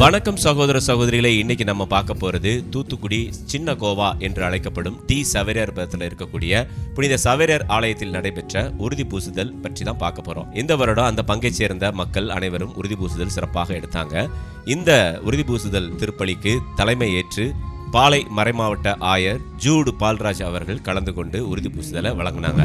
வணக்கம் சகோதர சகோதரிகளை. இன்னைக்கு நம்ம பார்க்க போறது தூத்துக்குடி சின்ன கோவா என்று அழைக்கப்படும் டி சவேரியார் பதத்தில் இருக்கக்கூடிய புனித சவேரியார் ஆலயத்தில் நடைபெற்ற உறுதி பூசுதல் பற்றி தான் பார்க்க போறோம். இந்த வருடம் அந்த பங்கைச் சேர்ந்த மக்கள் அனைவரும் உறுதி பூசுதல் சிறப்பாக எடுத்தாங்க. இந்த உறுதி பூசுதல் திருப்பலிக்கு தலைமை ஏற்று பாலை மறைமாவட்ட ஆயர் ஜூடு பால்ராஜ் அவர்கள் கலந்து கொண்டு உறுதி பூசுதலை வழங்கினாங்க.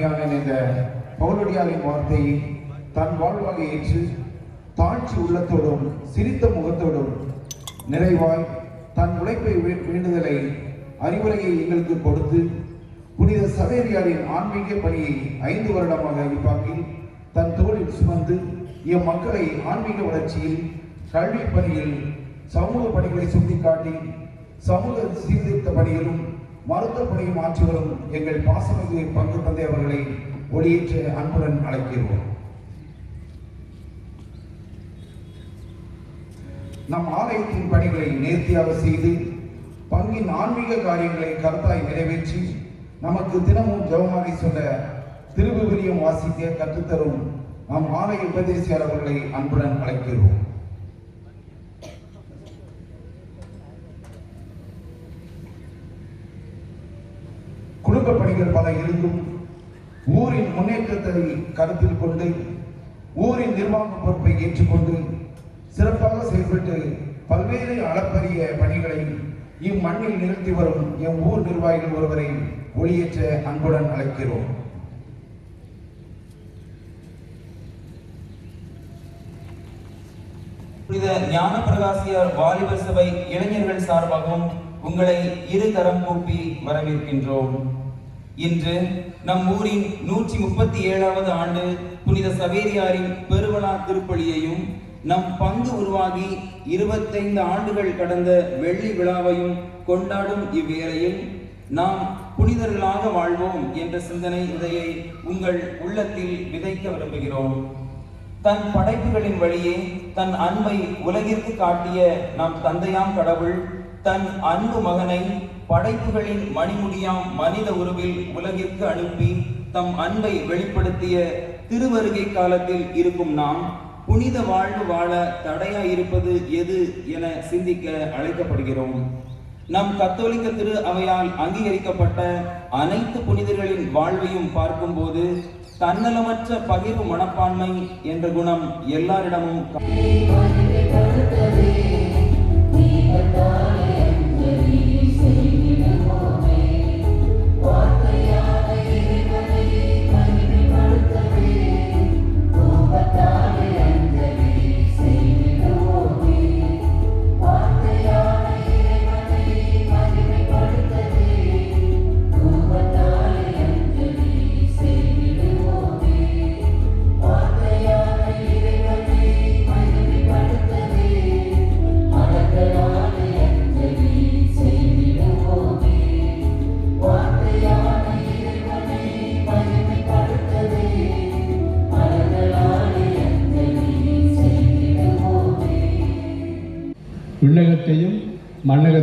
அடிமையான இந்த பவுலடியாரின் வார்த்தையை தன் வாழ்வாக ஏற்று தாழ்ச்சி உள்ளத்தோடும் சிரித்த முகத்தோடும் நிறைவாய் தன் உழைப்பை வேண்டுதலை அறிவுரையை எங்களுக்கு கொடுத்து புனித சவேரியாரின் ஆன்மீக பணியை ஐந்து வருடமாக இப்பாக்கில் தன் தோளில் சுமந்து எம் மக்களை ஆன்மீக வளர்ச்சியில் கல்வி பணியில் சமூக பணிகளை சுட்டிக்காட்டி சமூக சீர்திருத்த பணியிலும் மருத்துவ பணியும் ஆற்றி வரும் எங்கள் பாசமிகு பங்கு தந்தை அவர்களை ஒளியேற்ற அன்புடன் அழைக்கிறோம். நம் ஆலயத்தின் பணிகளை நேர்த்தியாக செய்து பங்கின் ஆன்மீக காரியங்களை கருத்தாய் நிறைவேற்றி நமக்கு தினமும் ஜெபமாலை சொல்ல திருவிவிலியம் வாசிக்க கற்றுத்தரும் நம் ஆலய உபதேசியாளர் அவர்களை அன்புடன் அழைக்கிறோம். பணிகள் இருக்கும். ஊரின் முன்னேற்றத்தை கருத்தில் கொண்டு ஊரின் நிர்வாக பொறுப்பை ஏற்றுக்கொண்டு சிறப்பாக செயல்பட்டு பல்வேறு அளப்பரிய பணிகளை இம்மண்ணில் நிறுத்தி வரும் எம் ஊர் நிர்வாகிகள் ஒருவரை ஒளியேற்ற அன்புடன் அழைக்கிறோம். புனித ஞான பிரகாசியார் வாலிபர் சபை இளைஞர்கள் சார்பாகவும் உங்களை இரு கரம் கூப்பி வரவேற்கின்றோம். இன்று நம் ஊரின் நூற்றி முப்பத்தி ஏழாவது ஆண்டு புனித சவேரியாரின் பெருவனா திருப்பலியையும் நம் பங்கு உருவாகி இருபத்தைந்து ஆண்டுகள் கடந்த வெள்ளி விழாவையும் கொண்டாடும் இவ்வேளையில் நாம் புனிதர்களாக வாழ்வோம் என்ற சிந்தனை இதையை உங்கள் உள்ளத்தில் விதைக்க விரும்புகிறோம். தன் படைப்புகளின் வழியே தன் அன்பை உலகிற்கு காட்டிய நம் தந்தையாம் கடவுள் தன் அன்பு மகனை படைப்புகளின் மணிமுடியாம் மனித உருவில் உலகிற்கு அனுப்பி தம் அன்பை வெளிப்படுத்திய திருவருகை காலத்தில் இருக்கும் நாம் புனித வாழ்வு வாழ தடையாயிருப்பது எது என சிந்திக்க அழைக்கப்படுகிறோம். நம் கத்தோலிக்க திரு அவையால் அங்கீகரிக்கப்பட்ட அனைத்து புனிதர்களின் வாழ்வையும் பார்க்கும்போது தன்னலமற்ற பகிர்வு மனப்பான்மை என்ற குணம் எல்லாரிடமும்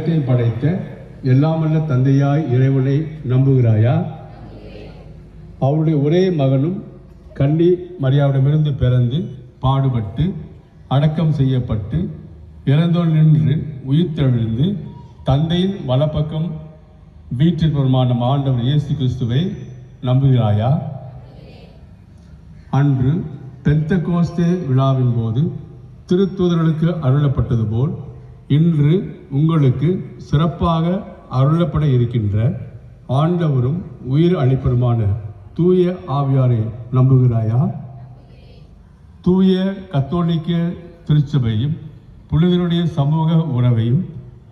மண்ணகத்தையும் படைத்த எல்லாமல்ல தந்தையாய் இறைவனை நம்புகிறாயா? அவருடைய ஒரே மகனும் கன்னி மரியாவிடமிருந்து பிறந்து பாடுபட்டு அடக்கம் செய்யப்பட்டு இறந்தோர் நின்று உயிர்த்தெழுந்து தந்தையின் வலப்பக்கம் வீட்டிற்புறமான ஆண்டவர் இயேசு கிறிஸ்துவை நம்புகிறாயா? அன்று பெந்தகோஸ்தே விழாவின் போது திருத்தூதர்களுக்கு அருளப்பட்டது போல் இன்று உங்களுக்கு சிறப்பாக அருளப்பட இருக்கின்ற ஆண்டவரும் உயிர் அளிப்பருமான தூய ஆவியாரை நம்புகிறாயா? தூய கத்தோலிக்க திருச்சபையும் புனிதனுடைய சமூக உறவையும்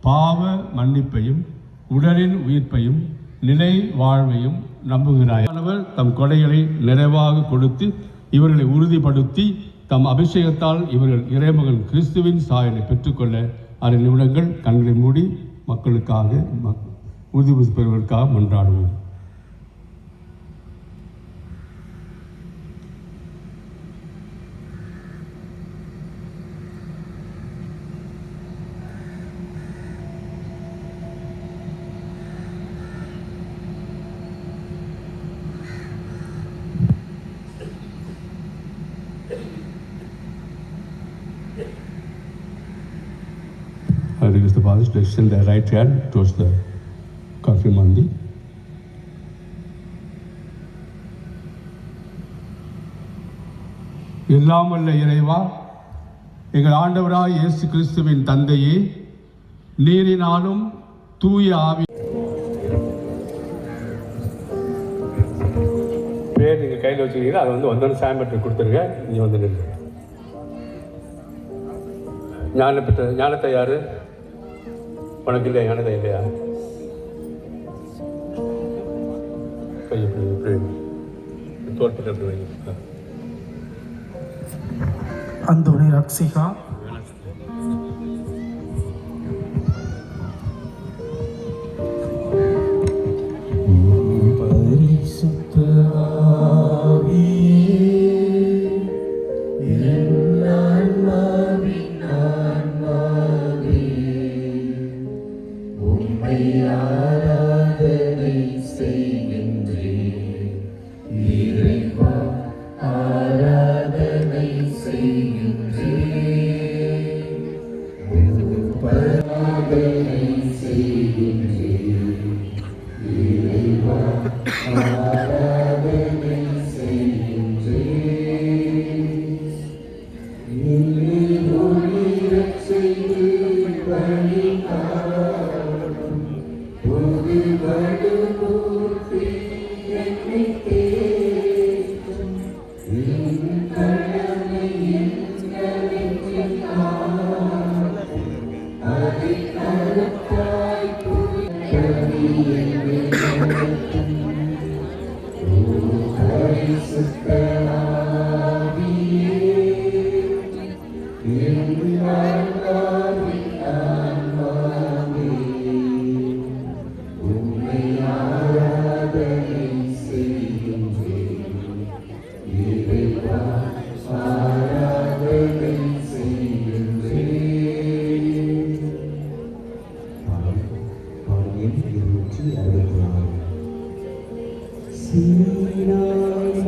பாவ மன்னிப்பையும் உடலின் உயிர்ப்பையும் நிலை வாழ்வையும் நம்புகிறாய்? தம் கொடைகளை நிறைவாக கொடுத்து இவர்களை உறுதிப்படுத்தி தம் அபிஷேகத்தால் இவர்கள் இறைமகன் கிறிஸ்துவின் சாயலை பெற்றுக்கொள்ள அரை நிமிடங்கள் கண்களை மூடி மக்களுக்காக மக்- உறுதி பெறுவதற்காக மன்றாடுவோம். bars to extend their right hand towards the coffee mandi. எல்லாம் இறைவா எங்கள் ஆண்டவராய் இயேசு கிறிஸ்துவின் தந்தையே நீரினாலும் தூய ஆவி பேர் நீங்கள் கையில் வச்சுக்கிறீங்க அதை வந்து வந்தோட சாம்பட்டு கொடுத்துருங்க. நீ வந்து நின்று ஞானப்பெற்ற ஞானத்தை யார்? உனக்கு இல்லையா எனக்கு இல்லையா? கை இப்படி இப்படி தோட்டத்தில் அப்படி வைங்க? ஆ. ரக்ஷிகா. Yeah.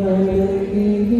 Hallelujah.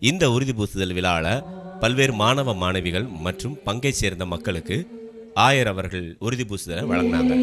இந்த உறுதி பூசுதல் விழால பல்வேறு மாணவ மாணவிகள் மற்றும் பங்கை சேர்ந்த மக்களுக்கு ஆயர் அவர்கள் உறுதி பூசுதலை வழங்கினாங்க.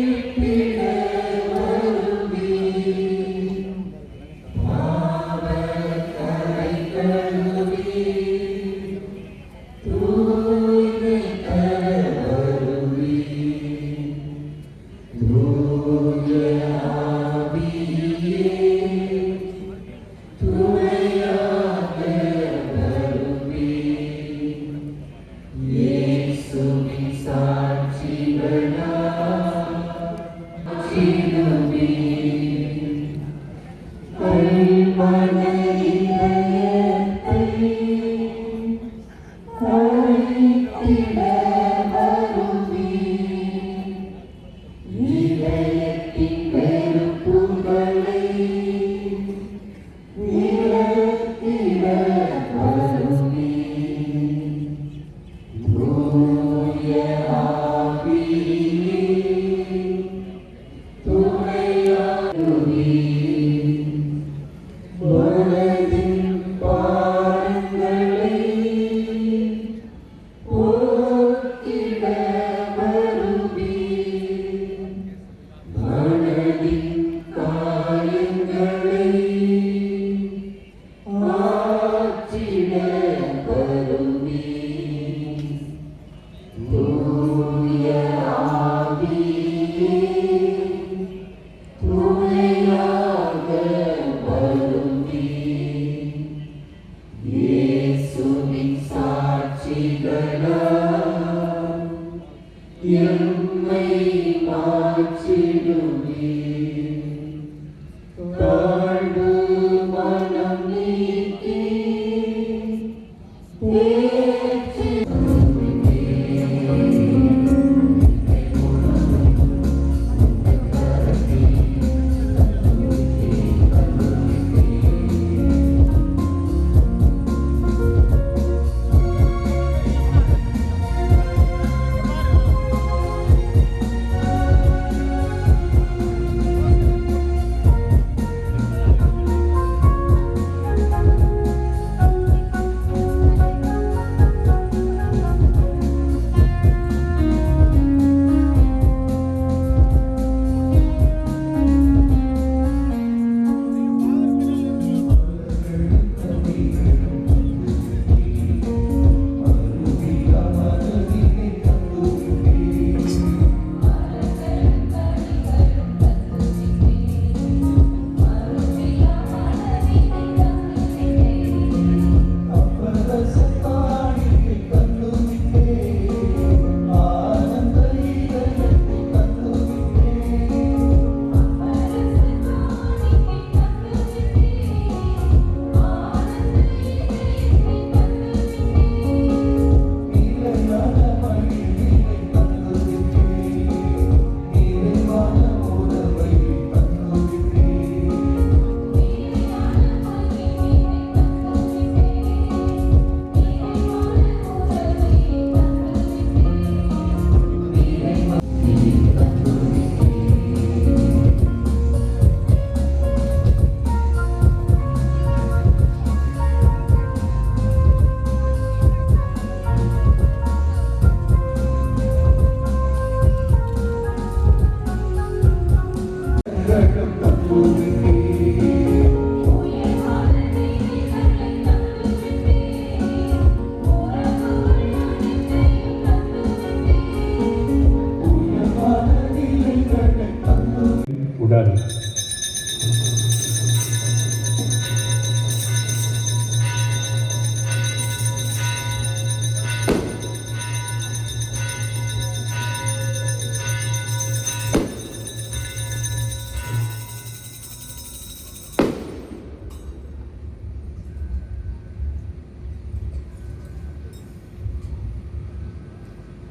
உடல்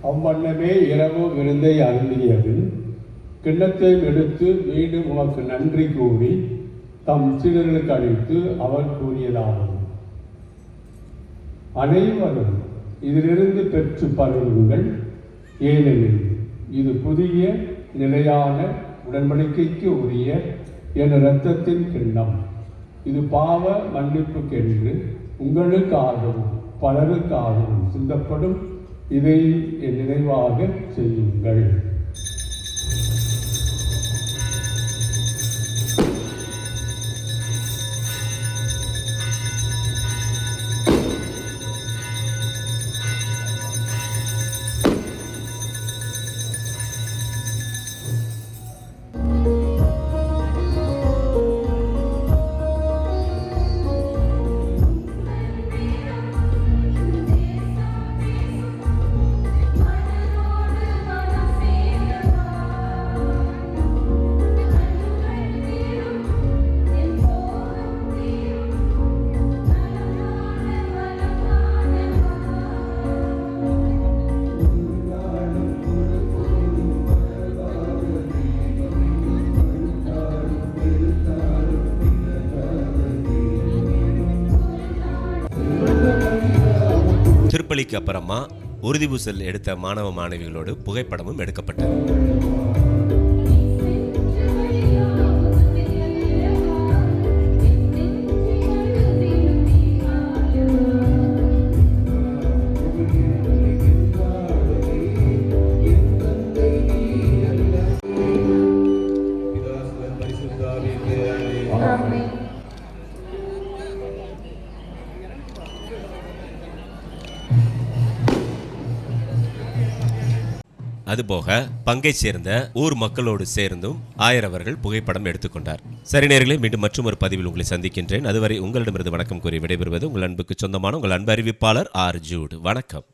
அவ்வண்ணமே இரவு விருந்தை அருந்தியது கிண்ணத்தை எடுத்து மீண்டும் உனக்கு நன்றி கூறி தம் சீடர்களுக்கு அளித்து அவர் கூறியதாகும் அனைவரும் இதிலிருந்து பெற்று பருகுங்கள் ஏனெனில் இது புதிய நிலையான உடன்படிக்கைக்கு உரிய என் இரத்தத்தின் கிண்ணம். இது பாவ மன்னிப்புக்கென்று உங்களுக்காகவும் பலருக்காகவும் சிந்தப்படும். இதை என் நினைவாக செய்யுங்கள். திருப்பலிக்கு அப்புறமா உறுதிபூசல் எடுத்த மாணவ மாணவிகளோடு புகைப்படமும் எடுக்கப்பட்டது. அதுபோக பங்கை சேர்ந்த ஊர் மக்களோடு சேர்ந்தும் ஆயர் அவர்கள் புகைப்படம் எடுத்துக்கொண்டார். சரி நேர்களை மீண்டும் மற்றும் ஒரு பதிவில் உங்களை சந்திக்கின்றேன். அதுவரை உங்களிடமிருந்து வணக்கம் கூறி விடைபெறுவது உங்கள் அன்புக்கு சொந்தமான உங்கள் அன்பு அறிவிப்பாளர் ஆர் ஜூட். வணக்கம்.